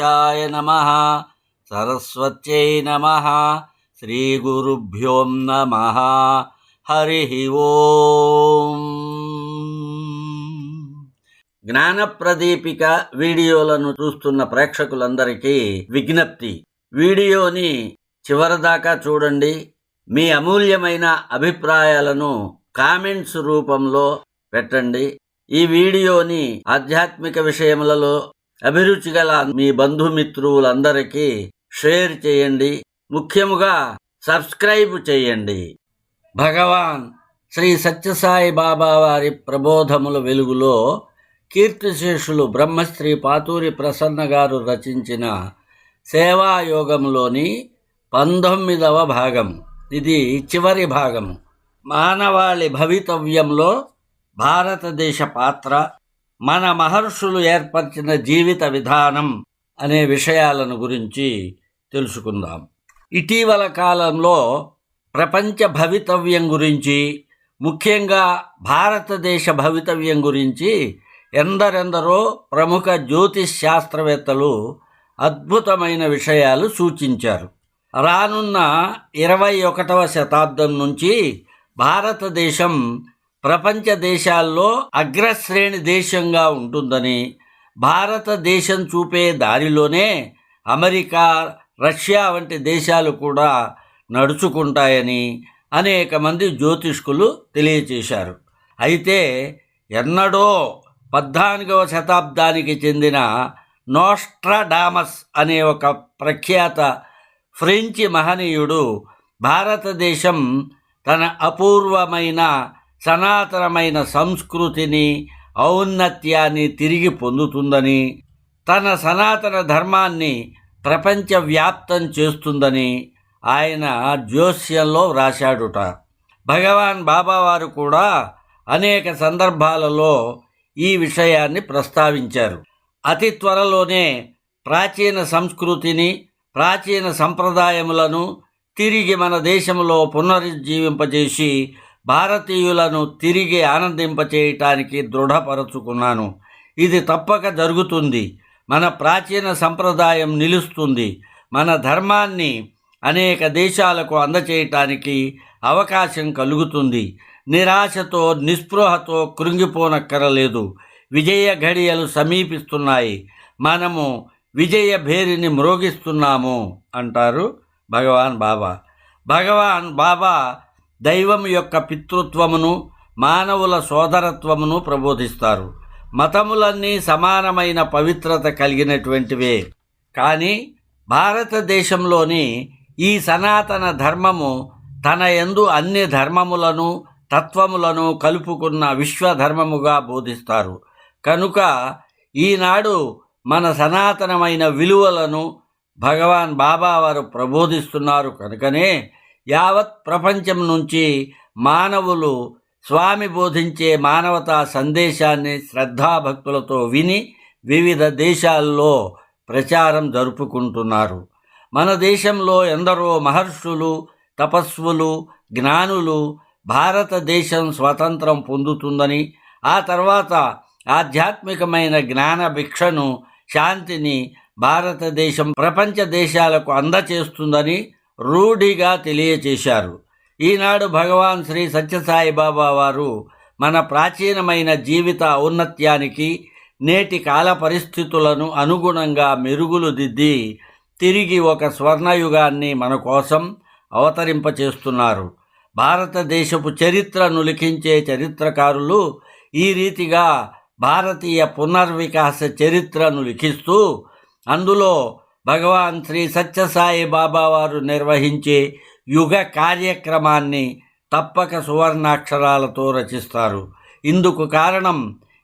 గణేశాయ నమ. సరస్వత్యై నమ. శ్రీగురుభ్యో నమ. హరి ఓం. జ్ఞానప్రదీపిక వీడియోలను చూస్తున్న ప్రేక్షకులందరికీ విజ్ఞప్తి. వీడియోని చివరిదాకా చూడండి. మీ అమూల్యమైన అభిప్రాయాలను కామెంట్స్ రూపంలో పెట్టండి. ఈ వీడియోని ఆధ్యాత్మిక విషయములలో అభిరుచి గల మీ బంధుమిత్రులందరికీ షేర్ చేయండి. ముఖ్యముగా సబ్స్క్రైబ్ చేయండి. భగవాన్ శ్రీ సత్యసాయి బాబా వారి ప్రబోధముల వెలుగులో కీర్తిశేషులు బ్రహ్మశ్రీ పాతూరి ప్రసన్న గారు రచించిన సేవాయోగంలోని పంతొమ్మిదవ భాగం. ఇది చివరి భాగము. మానవాళి భవితవ్యంలో భారతదేశ పాత్ర మన మహర్షులు ఏర్పరిచిన జీవిత విధానం అనే విషయాలను గురించి తెలుసుకుందాం. ఇటీవల కాలంలో ప్రపంచ భవితవ్యం గురించి ముఖ్యంగా భారతదేశ భవితవ్యం గురించి ఎందరెందరో ప్రముఖ జ్యోతిష్ శాస్త్రవేత్తలు అద్భుతమైన విషయాలు సూచించారు. రానున్న ఇరవై ఒకటవ శతాబ్దం నుంచి భారతదేశం ప్రపంచ దేశాల్లో అగ్రశ్రేణి దేశంగా ఉంటుందని భారతదేశం చూపే దారిలోనే అమెరికా రష్యా వంటి దేశాలు కూడా నడుచుకుంటాయని అనేక మంది జ్యోతిష్కులు తెలియచేశారు. అయితే ఎన్నడో పద్నాలుగవ శతాబ్దానికి చెందిన నోస్ట్రాడామస్ అనే ఒక ప్రఖ్యాత ఫ్రెంచి మహనీయుడు భారతదేశం తన అపూర్వమైన సనాతనమైన సంస్కృతిని ఔన్నత్యాన్ని తిరిగి పొందుతుందని తన సనాతన ధర్మాన్ని ప్రపంచవ్యాప్తం చేస్తుందని ఆయన జ్యోస్యంలో వ్రాశాడుట. భగవాన్ బాబావారు కూడా అనేక సందర్భాలలో ఈ విషయాన్ని ప్రస్తావించారు. అతి త్వరలోనే ప్రాచీన సంస్కృతిని ప్రాచీన సంప్రదాయములను తిరిగి మన దేశంలో పునరుజ్జీవింపజేసి భారతీయులను తిరిగి ఆనందింపచేయటానికి దృఢపరచుకున్నాను. ఇది తప్పక జరుగుతుంది. మన ప్రాచీన సంప్రదాయం నిలుస్తుంది. మన ధర్మాన్ని అనేక దేశాలకు అందచేయటానికి అవకాశం కలుగుతుంది. నిరాశతో నిస్పృహతో కృంగిపోనక్కరలేదు. విజయ ఘడియలు సమీపిస్తున్నాయి. మనము విజయ భేరిని మ్రోగిస్తున్నాము అంటారు భగవాన్ బాబా. భగవాన్ బాబా దైవం యొక్క పితృత్వమును మానవుల సోదరత్వమును ప్రబోధిస్తారు. మతములన్నీ సమానమైన పవిత్రత కలిగినటువంటివే. కానీ భారతదేశంలోని ఈ సనాతన ధర్మము తన ఎందు అన్ని ధర్మములను తత్వములను కలుపుకున్న విశ్వధర్మముగా బోధిస్తారు. కనుక ఈనాడు మన సనాతనమైన విలువలను భగవాన్ బాబా వారు ప్రబోధిస్తున్నారు కనుకనే యావత్ ప్రపంచం నుంచి మానవులు స్వామి బోధించే మానవతా సందేశాన్ని శ్రద్ధాభక్తులతో విని వివిధ దేశాల్లో ప్రచారం జరుపుకుంటున్నారు. మన దేశంలో ఎందరో మహర్షులు తపస్వులు జ్ఞానులు భారతదేశం స్వతంత్రం పొందుతుందని ఆ తర్వాత ఆధ్యాత్మికమైన జ్ఞాన భిక్షను శాంతిని భారతదేశం ప్రపంచ దేశాలకు అందచేస్తుందని రూఢిగా తెలియచేశారు. ఈనాడు భగవాన్ శ్రీ సత్యసాయిబాబా వారు మన ప్రాచీనమైన జీవిత ఔన్నత్యానికి నేటి కాల పరిస్థితులను అనుగుణంగా మెరుగులు దిద్ది తిరిగి ఒక స్వర్ణయుగాన్ని మన కోసం అవతరింపచేస్తున్నారు. భారతదేశపు చరిత్రను లిఖించే చరిత్రకారులు ఈ రీతిగా భారతీయ పునర్వికాస చరిత్రను లిఖిస్తూ అందులో భగవాన్ శ్రీ సత్యసాయి బాబా వారు నిర్వహించే యుగ కార్యక్రమాన్ని తప్పక సువర్ణాక్షరాలతో రచిస్తారు. ఇందుకు కారణం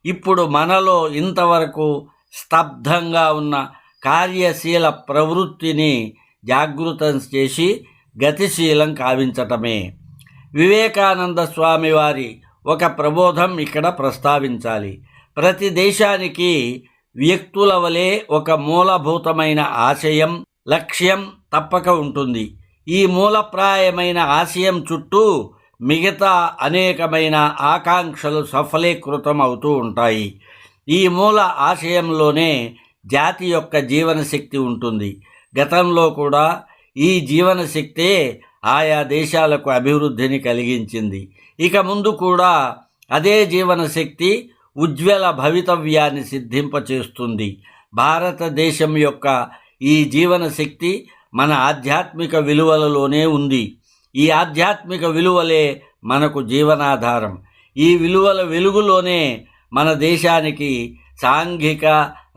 ఇప్పుడు మనలో ఇంతవరకు స్తబ్దంగా ఉన్న కార్యశీల ప్రవృత్తిని జాగృతం చేసి గతిశీలం కావించటమే. వివేకానంద స్వామి వారి ఒక ప్రబోధం ఇక్కడ ప్రస్తావించాలి. ప్రతి దేశానికి వ్యక్తుల వలె ఒక మూలభూతమైన ఆశయం లక్ష్యం తప్పక ఉంటుంది. ఈ మూలప్రాయమైన ఆశయం చుట్టూ మిగతా అనేకమైన ఆకాంక్షలు సఫలీకృతం అవుతూ ఉంటాయి. ఈ మూల ఆశయంలోనే జాతి యొక్క జీవన శక్తి ఉంటుంది. గతంలో కూడా ఈ జీవనశక్తే ఆయా దేశాలకు అభివృద్ధిని కలిగించింది. ఇక ముందు కూడా అదే జీవన శక్తి ఉజ్వల భవితవ్యాన్ని సిద్ధింపచేస్తుంది. భారతదేశం యొక్క ఈ జీవన శక్తి మన ఆధ్యాత్మిక విలువలలోనే ఉంది. ఈ ఆధ్యాత్మిక విలువలే మనకు జీవనాధారం. ఈ విలువల వెలుగులోనే మన దేశానికి సాంఘిక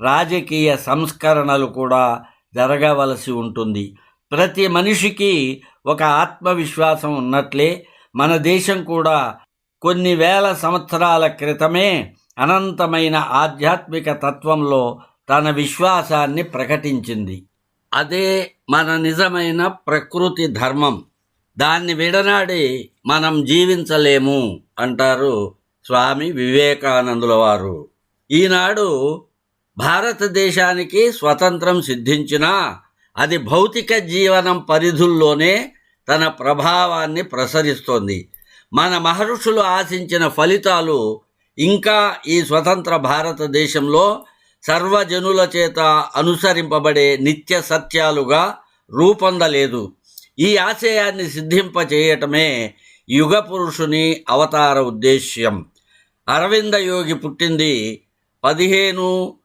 రాజకీయ సంస్కరణలు కూడా జరగవలసి ఉంటుంది. ప్రతి మనిషికి ఒక ఆత్మవిశ్వాసం ఉన్నట్లే మన దేశం కూడా కొన్ని వేల సంవత్సరాల క్రితమే అనంతమైన ఆధ్యాత్మిక తత్వంలో తన విశ్వాసాన్ని ప్రకటించింది. అదే మన నిజమైన ప్రకృతి ధర్మం. దాన్ని విడనాడి మనం జీవించలేము అంటారు స్వామి వివేకానందుల వారు. ఈనాడు భారతదేశానికి స్వతంత్రం సిద్ధించినా అది భౌతిక జీవనం పరిధుల్లోనే తన ప్రభావాన్ని ప్రసరిస్తోంది. మన మహర్షులు ఆశించిన ఫలితాలు ఇంకా ఈ స్వతంత్ర భారతదేశంలో సర్వజనుల చేత అనుసరింపబడే నిత్య సత్యాలుగా రూపొందలేదు. ఈ ఆశయాన్ని సిద్ధింపచేయటమే యుగ పురుషుని అవతార ఉద్దేశ్యం. అరవింద యోగి పుట్టింది పదిహేను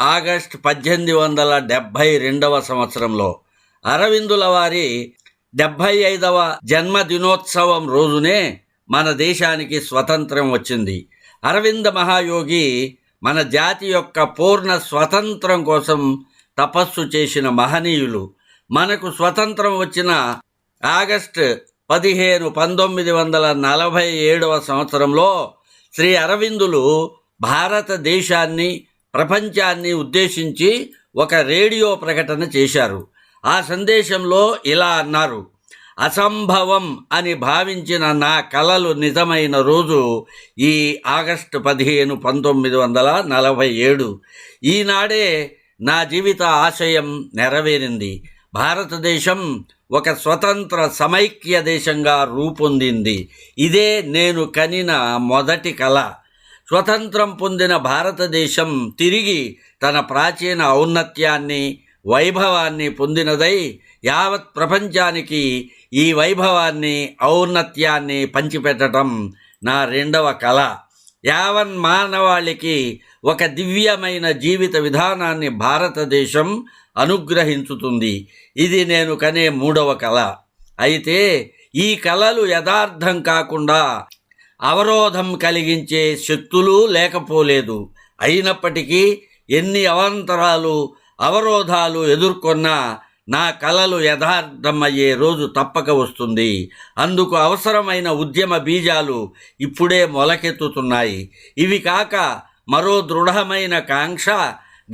ఆగస్ట్ పద్దెనిమిది వందల డెబ్భై రెండవ సంవత్సరంలో. అరవిందుల వారి డెబ్భై ఐదవ జన్మదినోత్సవం రోజునే మన దేశానికి స్వతంత్రం వచ్చింది. అరవింద మహాయోగి మన జాతి యొక్క పూర్ణ స్వతంత్రం కోసం తపస్సు చేసిన మహనీయులు. మనకు స్వతంత్రం వచ్చిన ఆగస్ట్ పదిహేను పంతొమ్మిది వందల నలభై ఏడవ సంవత్సరంలో శ్రీ అరవిందులు భారతదేశాన్ని ప్రపంచాన్ని ఉద్దేశించి ఒక రేడియో ప్రకటన చేశారు. ఆ సందేశంలో ఇలా అన్నారు. అసంభవం అని భావించిన నా కలలు నిజమైన రోజు ఈ ఆగస్టు పదిహేను పంతొమ్మిది వందల నలభై ఏడు. ఈనాడే నా జీవిత ఆశయం నెరవేరింది. భారతదేశం ఒక స్వతంత్ర సమైక్య దేశంగా రూపొందింది. ఇదే నేను కనిన మొదటి కళ. స్వతంత్రం పొందిన భారతదేశం తిరిగి తన ప్రాచీన ఔన్నత్యాన్ని వైభవాన్ని పొందినదై యావత్ ప్రపంచానికి ఈ వైభవాన్ని ఔన్నత్యాన్ని పంచిపెట్టడం నా రెండవ కళ. యావన్ మానవాళికి ఒక దివ్యమైన జీవిత విధానాన్ని భారతదేశం అనుగ్రహించుతుంది. ఇది నేను కనే మూడవ కళ. అయితే ఈ కళలు యథార్థం కాకుండా అవరోధం కలిగించే శక్తులు లేకపోలేదు. అయినప్పటికీ ఎన్ని అవాంతరాలు అవరోధాలు ఎదుర్కొన్నా నా కలలు యథార్థమయ్యే రోజు తప్పక వస్తుంది. అందుకు అవసరమైన ఉద్యమ బీజాలు ఇప్పుడే మొలకెత్తుతున్నాయి. ఇవి కాక మరో దృఢమైన కాంక్ష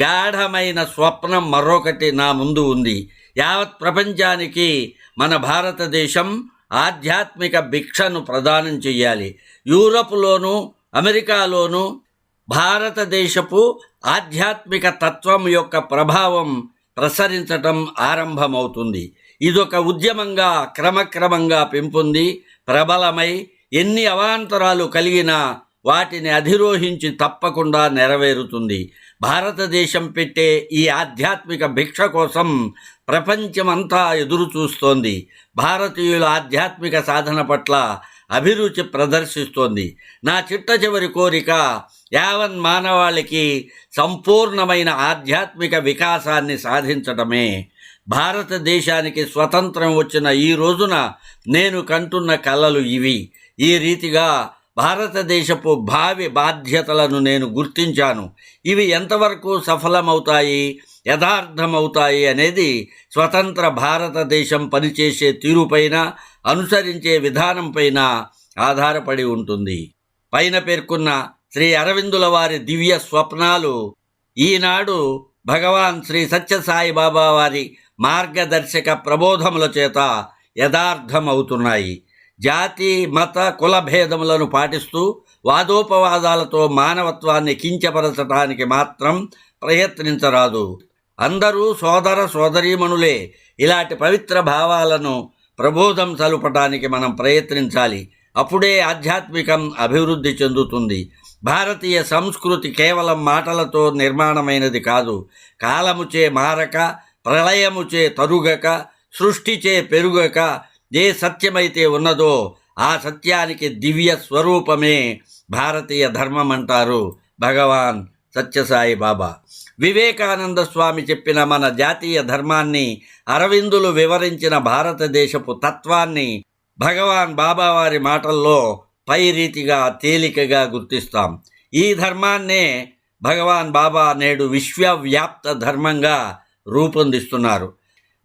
గాఢమైన స్వప్నం మరొకటి నా ముందు ఉంది. యావత్ ప్రపంచానికి మన భారతదేశం ఆధ్యాత్మిక భిక్షను ప్రదానం చెయ్యాలి. యూరప్లోను అమెరికాలోను భారతదేశపు ఆధ్యాత్మిక తత్వం యొక్క ప్రభావం ప్రసరించటం ఆరంభమవుతుంది. ఇదొక ఉద్యమంగా క్రమక్రమంగా పెంపొంది ప్రబలమై ఎన్ని అవాంతరాలు కలిగినా వాటిని అధిరోహించి తప్పకుండా నెరవేరుతుంది. భారతదేశం పెట్టే ఈ ఆధ్యాత్మిక భిక్ష కోసం ప్రపంచమంతా ఎదురు చూస్తోంది భారతీయుల ఆధ్యాత్మిక సాధన పట్ల అభిరుచి ప్రదర్శిస్తోంది. నా చిట్ట చివరి కోరిక యావన్ మానవాళికి సంపూర్ణమైన ఆధ్యాత్మిక వికాసాన్ని సాధించటమే. భారతదేశానికి స్వతంత్రం వచ్చిన ఈ రోజున నేను కంటున్న కలలు ఇవి. ఈ రీతిగా భారతదేశపు భావి బాధ్యతలను నేను గుర్తించాను. ఇవి ఎంతవరకు సఫలమవుతాయి? యథార్థమవుతాయి అనేది స్వతంత్ర భారతదేశం పనిచేసే తీరుపైన అనుసరించే విధానంపైన ఆధారపడి ఉంటుంది. పైన పేర్కొన్న శ్రీ అరవిందుల వారి దివ్య స్వప్నాలు ఈనాడు భగవాన్ శ్రీ సత్యసాయి బాబా వారి మార్గదర్శక ప్రబోధముల చేత యథార్థమవుతున్నాయి. జాతి మత కుల భేదములను పాటిస్తూ వాదోపవాదాలతో మానవత్వాన్ని కించపరచటానికి మాత్రం ప్రయత్నించరాదు. అందరూ సోదర సోదరీమణులే. ఇలాంటి పవిత్ర భావాలను ప్రబోధం చలుపటానికి మనం ప్రయత్నించాలి. అప్పుడే ఆధ్యాత్మికం అభివృద్ధి చెందుతుంది. భారతీయ సంస్కృతి కేవలం మాటలతో నిర్మాణమైనది కాదు. కాలముచే మారక ప్రళయముచే తరుగక సృష్టిచే పెరుగక ఏ సత్యమైతే ఉన్నదో ఆ సత్యానికి దివ్య స్వరూపమే భారతీయ ధర్మం అంటారు భగవాన్ సత్యసాయి బాబా. వివేకానంద స్వామి చెప్పిన మన జాతీయ ధర్మాన్ని అరవిందులు వివరించిన భారతదేశపు తత్వాన్ని భగవాన్ బాబా వారి మాటల్లో పై రీతిగా తేలికగా గుర్తిస్తాం. ఈ ధర్మాన్నే భగవాన్ బాబా నేడు విశ్వవ్యాప్త ధర్మంగా రూపొందిస్తున్నారు.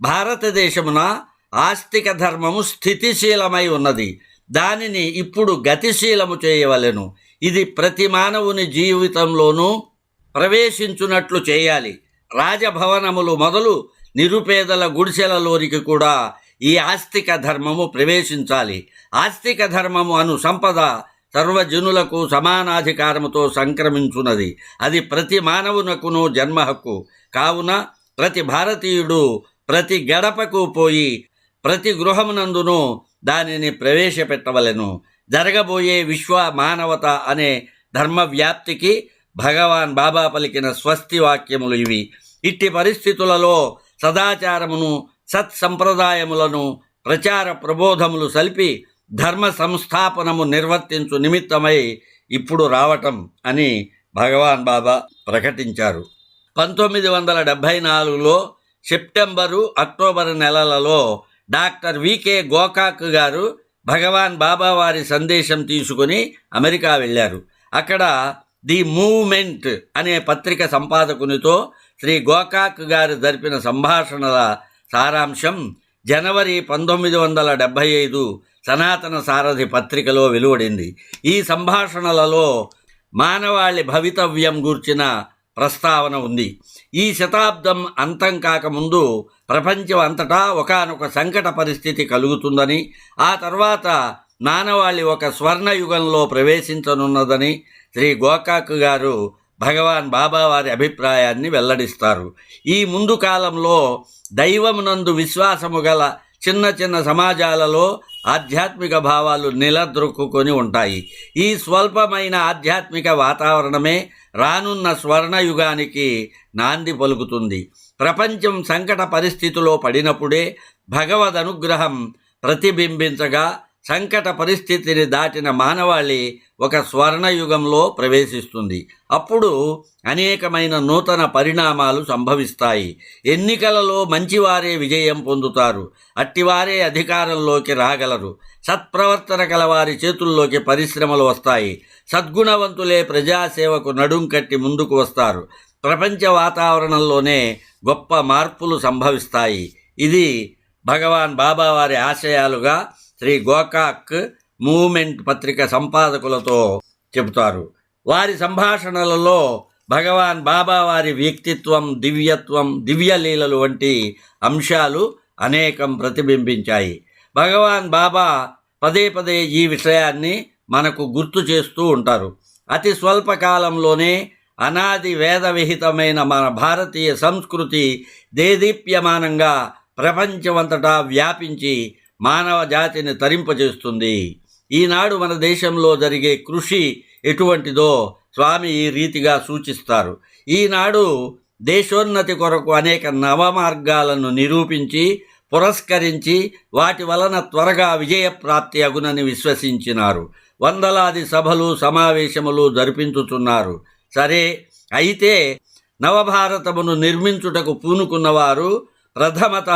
భారతదేశమున ఆస్తిక ధర్మము స్థితిశీలమై ఉన్నది. దానిని ఇప్పుడు గతిశీలము చేయవలెను. ఇది ప్రతి మానవుని జీవితంలోనూ ప్రవేశించున్నట్లు చేయాలి. రాజభవనములు మొదలు నిరుపేదల గుడిసెలలోనికి కూడా ఈ ఆస్తిక ధర్మము ప్రవేశించాలి. ఆస్తిక ధర్మము అను సంపద సర్వజనులకు సమానాధికారముతో సంక్రమించున్నది అది ప్రతి మానవునకును జన్మ హక్కు. కావున ప్రతి భారతీయుడు ప్రతి గడపకు పోయి ప్రతి గృహమునందును దానిని ప్రవేశపెట్టవలెను. జరగబోయే విశ్వ మానవత అనే ధర్మ వ్యాప్తికి భగవాన్ బాబా పలికిన స్వస్తి వాక్యములు ఇవి. ఇట్టి పరిస్థితులలో సదాచారమును సత్సంప్రదాయములను ప్రచార ప్రబోధములు సల్పి ధర్మ సంస్థాపనము నిర్వర్తించు నిమిత్తమై ఇప్పుడు రావటం అని భగవాన్ బాబా ప్రకటించారు. పంతొమ్మిది వందల డెబ్భై నాలుగులో సెప్టెంబరు అక్టోబర్ నెలలలో డాక్టర్ వికే గోకాక్ గారు భగవాన్ బాబా వారి సందేశం తీసుకుని అమెరికా వెళ్ళారు. అక్కడ ది మూవ్మెంట్ అనే పత్రిక సంపాదకునితో శ్రీ గోకాక్ గారు జరిపిన సంభాషణల సారాంశం జనవరి పంతొమ్మిది వందల డెబ్భై ఐదు సనాతన సారథి పత్రికలో వెలువడింది. ఈ సంభాషణలలో మానవాళి భవితవ్యం గూర్చిన ప్రస్తావన ఉంది. ఈ శతాబ్దం అంతం కాకముందు ప్రపంచం అంతటా ఒకానొక సంకట పరిస్థితి కలుగుతుందని ఆ తర్వాత మానవాళి ఒక స్వర్ణయుగంలో ప్రవేశించనున్నదని శ్రీ గోకాక్ గారు భగవాన్ బాబా వారి అభిప్రాయాన్ని వెల్లడిస్తారు. ఈ ముందు కాలంలో దైవమునందు విశ్వాసము గల చిన్న చిన్న సమాజాలలో ఆధ్యాత్మిక భావాలు నిలదొక్కుని ఉంటాయి. ఈ స్వల్పమైన ఆధ్యాత్మిక వాతావరణమే రానున్న స్వర్ణయుగానికి నాంది పలుకుతుంది. ప్రపంచం సంకట పరిస్థితిలో పడినప్పుడే భగవద్ అనుగ్రహం ప్రతిబింబించగా సంకట పరిస్థితిని దాటిన మానవాళి ఒక స్వర్ణయుగంలో ప్రవేశిస్తుంది. అప్పుడు అనేకమైన నూతన పరిణామాలు సంభవిస్తాయి. ఎన్నికలలో మంచివారే విజయం పొందుతారు. అట్టివారే అధికారంలోకి రాగలరు. సత్ప్రవర్తన కలవారి చేతుల్లోకి పరిశ్రమలు వస్తాయి. సద్గుణవంతులే ప్రజాసేవకు నడుం కట్టి ముందుకు వస్తారు. ప్రపంచ వాతావరణంలోనే గొప్ప మార్పులు సంభవిస్తాయి. ఇది భగవాన్ బాబావారి ఆశయాలుగా శ్రీ గోకాక్ మూమెంట్ పత్రిక సంపాదకులతో చెబుతారు. వారి సంభాషణలలో భగవాన్ బాబా వారి వ్యక్తిత్వం దివ్యత్వం దివ్యలీలలు వంటి అంశాలు అనేకం ప్రతిబింబించాయి. భగవాన్ బాబా పదే పదే ఈ విషయాన్ని మనకు గుర్తు చేస్తూ ఉంటారు. అతి స్వల్ప కాలంలోనే అనాది వేదవిహితమైన మన భారతీయ సంస్కృతి దేదీప్యమానంగా ప్రపంచమంతటా వ్యాపించి మానవ జాతిని తరింపజేస్తుంది. ఈనాడు మన దేశంలో జరిగే కృషి ఎటువంటిదో స్వామి ఈ రీతిగా సూచిస్తారు. ఈనాడు దేశోన్నతి కొరకు అనేక నవమార్గాలను నిరూపించి పురస్కరించి వాటి వలన త్వరగా విజయప్రాప్తి అగునని విశ్వసించినారు. వందలాది సభలు సమావేశములు జరిపించుతున్నారు. సరే అయితే నవభారతమును నిర్మించుటకు పూనుకున్నవారు ప్రథమత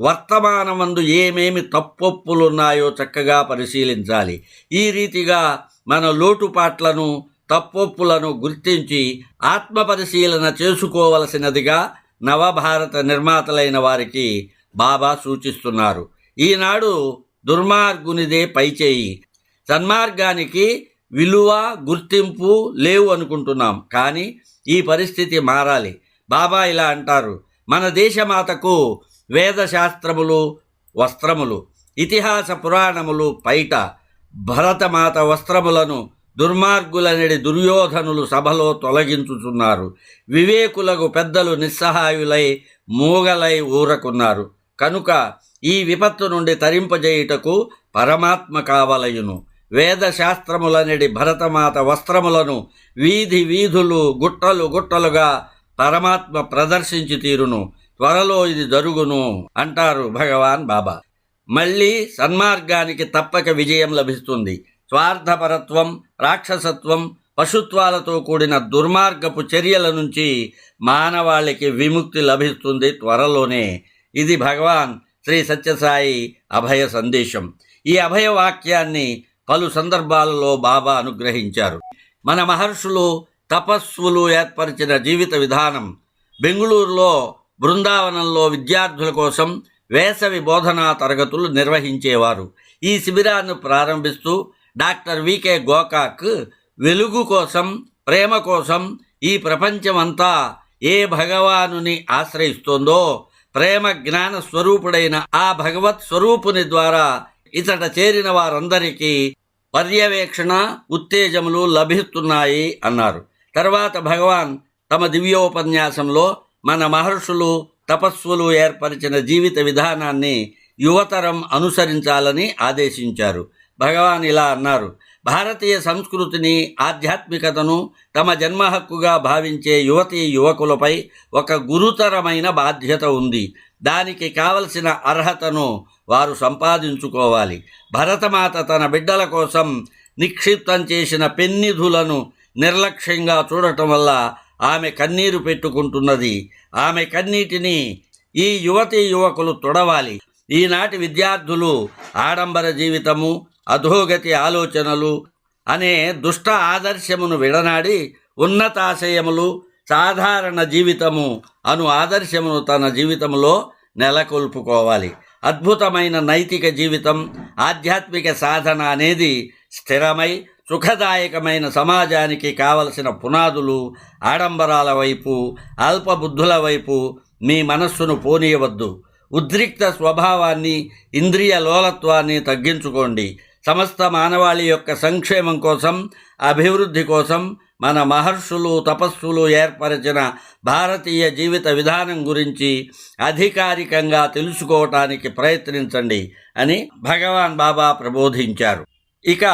వర్తమానమందు ఏమేమి తప్పొప్పులున్నాయో చక్కగా పరిశీలించాలి. ఈ రీతిగా మన లోటుపాట్లను తప్పొప్పులను గుర్తించి ఆత్మపరిశీలన చేసుకోవలసినదిగా నవభారత నిర్మాతలైన వారికి బాబా సూచిస్తున్నారు. ఈనాడు దుర్మార్గునిదే పైచేయి. సన్మార్గానికి విలువ గుర్తింపు లేవు అనుకుంటున్నాం. కానీ ఈ పరిస్థితి మారాలి. బాబా ఇలా అంటారు. మన దేశమాతకు వేదశాస్త్రములు వస్త్రములు ఇతిహాస పురాణములు పైట భరతమాత వస్త్రములను దుర్మార్గులనడి దుర్యోధనులు సభలో తొలగించుచున్నారు. వివేకులకు పెద్దలు నిస్సహాయులై మూగలై ఊరకున్నారు. కనుక ఈ విపత్తు నుండి తరింపజేయుటకు పరమాత్మ కావలయును. వేదశాస్త్రములనడి భరతమాత వస్త్రములను వీధి వీధులు గుట్టలు గుట్టలుగా పరమాత్మ ప్రదర్శించి తీరును. త్వరలో ఇది జరుగును అంటారు భగవాన్ బాబా. మళ్ళీ సన్మార్గానికి తప్పక విజయం లభిస్తుంది. స్వార్థపరత్వం రాక్షసత్వం పశుత్వాలతో కూడిన దుర్మార్గపు చర్యల నుంచి మానవాళికి విముక్తి లభిస్తుంది త్వరలోనే. ఇది భగవాన్ శ్రీ సత్యసాయి అభయ సందేశం. ఈ అభయ వాక్యాన్ని పలు సందర్భాలలో బాబా అనుగ్రహించారు. మన మహర్షులు తపస్సులు ఏర్పరిచిన జీవిత విధానం బెంగుళూరులో బృందావనంలో విద్యార్థుల కోసం వేసవి బోధనా తరగతులు నిర్వహించేవారు. ఈ శిబిరాన్ని ప్రారంభిస్తూ డాక్టర్ వికే గోకాక్ వెలుగు కోసం ప్రేమ కోసం ఈ ప్రపంచమంతా ఏ భగవానుని ఆశ్రయిస్తోందో ప్రేమ జ్ఞాన స్వరూపుడైన ఆ భగవత్ స్వరూపుని ద్వారా ఇతట చేరిన వారందరికీ పర్యవేక్షణ ఉత్తేజములు లభిస్తున్నాయి అన్నారు. తర్వాత భగవాన్ తమ దివ్యోపన్యాసంలో మన మహర్షులు తపస్సులు ఏర్పరిచిన జీవిత విధానాన్ని యువతరం అనుసరించాలని ఆదేశించారు. భగవాన్ ఇలా అన్నారు భారతీయ సంస్కృతిని ఆధ్యాత్మికతను తమ జన్మ హక్కుగా భావించే యువతీ యువకులపై ఒక గురుతరమైన బాధ్యత ఉంది. దానికి కావలసిన అర్హతను వారు సంపాదించుకోవాలి. భరతమాత తన బిడ్డల కోసం నిక్షిప్తం చేసిన పెన్నిధులను నిర్లక్ష్యంగా చూడటం వల్ల ఆమె కన్నీరు పెట్టుకుంటున్నది. ఆమె కన్నీటిని ఈ యువతి యువకులు తొడవాలి. ఈనాటి విద్యార్థులు ఆడంబర జీవితము అధోగతి ఆలోచనలు అనే దుష్ట ఆదర్శమును విడనాడి ఉన్నతాశయములు సాధారణ జీవితము అను ఆదర్శమును తన జీవితంలో నెలకొల్పుకోవాలి. అద్భుతమైన నైతిక జీవితం ఆధ్యాత్మిక సాధన అనేది స్థిరమై సుఖదాయకమైన సమాజానికి కావలసిన పునాదులు ఆడంబరాల వైపు అల్పబుద్ధుల వైపు మీ మనస్సును పోనీయవద్దు. ఉద్రిక్త స్వభావాన్ని ఇంద్రియ లోలత్వాన్ని తగ్గించుకోండి. సమస్త మానవాళి యొక్క సంక్షేమం కోసం అభివృద్ధి కోసం మన మహర్షులు తపస్సులు ఏర్పరిచిన భారతీయ జీవిత విధానం గురించి అధికారికంగా తెలుసుకోవటానికి ప్రయత్నించండి అని భగవాన్ బాబా ప్రబోధించారు. ఇక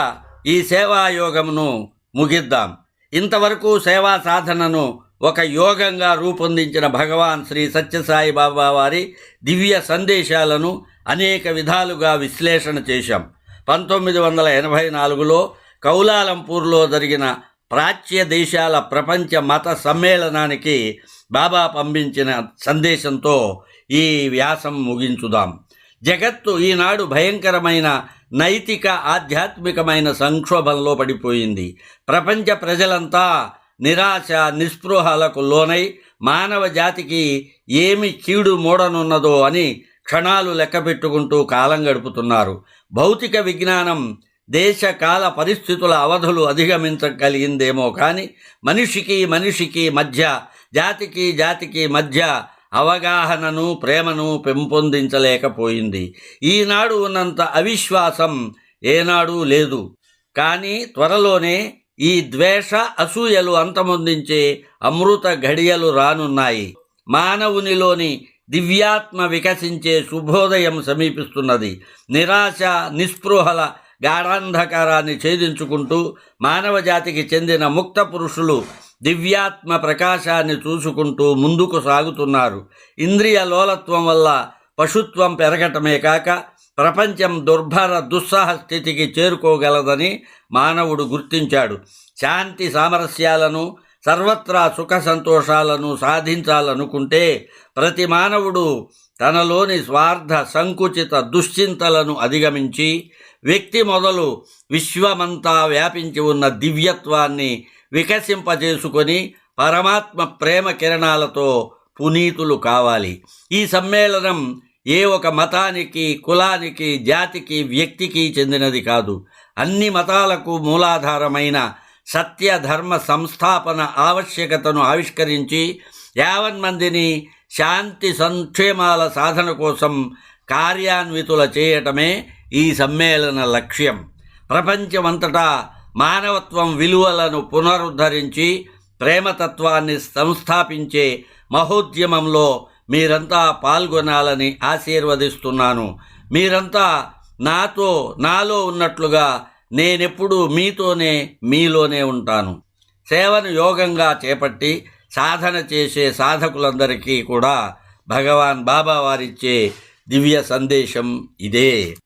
ఈ సేవాయోగమును ముగిద్దాం. ఇంతవరకు సేవా సాధనను ఒక యోగంగా రూపొందించిన భగవాన్ శ్రీ సత్యసాయి బాబా వారి దివ్య సందేశాలను అనేక విధాలుగా విశ్లేషణ చేశాం. పంతొమ్మిది వందల ఎనభై నాలుగులో కౌలాలంపూర్లో జరిగిన ప్రాచ్య దేశాల ప్రపంచ మత సమ్మేళనానికి బాబా పంపించిన సందేశంతో ఈ వ్యాసం ముగించుదాం. జగత్తు ఈనాడు భయంకరమైన నైతిక ఆధ్యాత్మికమైన సంక్షోభంలో పడిపోయింది. ప్రపంచ ప్రజలంతా నిరాశ నిస్పృహలకు లోనై మానవ జాతికి ఏమి కీడు మూడనున్నదో అని క్షణాలు లెక్కపెట్టుకుంటూ కాలం గడుపుతున్నారు. భౌతిక విజ్ఞానం దేశకాల పరిస్థితుల అవధులు అధిగమించగలిగిందేమో కానీ మనిషికి మనిషికి మధ్య జాతికి జాతికి మధ్య అవగాహనను ప్రేమను పెంపొందించలేకపోయింది. ఈనాడు ఉన్నంత అవిశ్వాసం ఏనాడు లేదు. కానీ త్వరలోనే ఈ ద్వేష అసూయలు అంతమొందించే అమృత ఘడియలు రానున్నాయి. మానవునిలోని దివ్యాత్మ వికసించే శుభోదయం సమీపిస్తున్నది. నిరాశ నిస్పృహల గాఢాంధకారాన్ని ఛేదించుకుంటూ మానవ జాతికి చెందిన ముక్త పురుషులు దివ్యాత్మ ప్రకాశాన్ని చూసుకుంటూ ముందుకు సాగుతున్నారు. ఇంద్రియ లోలత్వం వల్ల పశుత్వం పెరగటమే కాక ప్రపంచం దుర్భర దుస్సహ స్థితికి చేరుకోగలదని మానవుడు గుర్తించాడు. శాంతి సామరస్యాలను సర్వత్రా సుఖ సంతోషాలను సాధించాలనుకుంటే ప్రతి మానవుడు తనలోని స్వార్థ సంకుచిత దుశ్చింతలను అధిగమించి వ్యక్తి మొదలు విశ్వమంతా వ్యాపించి ఉన్న దివ్యత్వాన్ని వికసింపజేసుకొని పరమాత్మ ప్రేమ కిరణాలతో పునీతులు కావాలి. ఈ సమ్మేళనం ఏ ఒక మతానికి కులానికి జాతికి వ్యక్తికి చెందినది కాదు. అన్ని మతాలకు మూలాధారమైన సత్య ధర్మ సంస్థాపన ఆవశ్యకతను ఆవిష్కరించి యావన్మందిని శాంతి సంక్షేమాల సాధన కోసం కార్యాన్వితుల చేయటమే ఈ సమ్మేళన లక్ష్యం. ప్రపంచమంతటా మానవత్వం విలువలను పునరుద్ధరించి ప్రేమతత్వాన్ని సంస్థాపించే మహోద్యమంలో మీరంతా పాల్గొనాలని ఆశీర్వదిస్తున్నాను. మీరంతా నాతో నాలో ఉన్నట్లుగా నేనెప్పుడూ మీతోనే మీలోనే ఉంటాను. సేవను యోగంగా చేపట్టి సాధన చేసే సాధకులందరికీ కూడా భగవాన్ బాబా వారిచ్చే దివ్య సందేశం ఇదే.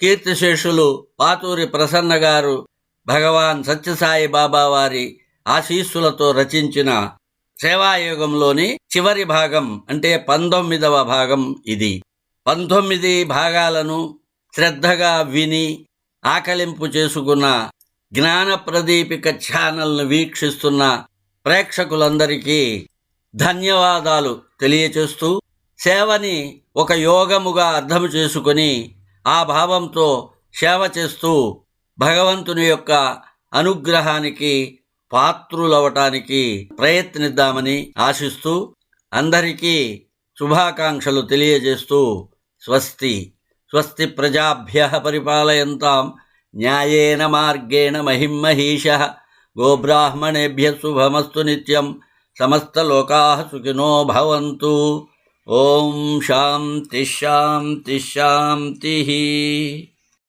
కీర్తిశేషులు పాతూరి ప్రసన్న గారు భగవాన్ సత్యసాయి బాబా వారి ఆశీస్సులతో రచించిన సేవాయోగంలోని చివరి భాగం అంటే పంతొమ్మిదవ భాగం ఇది. పంతొమ్మిది భాగాలను శ్రద్ధగా విని ఆకలింపు చేసుకున్న జ్ఞాన ప్రదీపిక ఛానల్ను వీక్షిస్తున్న ప్రేక్షకులందరికీ ధన్యవాదాలు తెలియచేస్తూ సేవని ఒక యోగముగా అర్థం చేసుకొని ఆ భావంతో సేవ చేస్తూ భగవంతుని యొక్క అనుగ్రహానికి పాత్రులవటానికి ప్రయత్నిద్దామని ఆశిస్తూ అందరికీ శుభాకాంక్షలు తెలియజేస్తూ స్వస్తి. స్వస్తి ప్రజాభ్య పరిపాలయంతాం. న్యాయేన మార్గేణ మహిమహీష గోబ్రాహ్మణేభ్య శుభమస్తు నిత్యం. సమస్తలోకా సుఖినో భవంతు. ఓం శాంతి శాంతి శాంతి.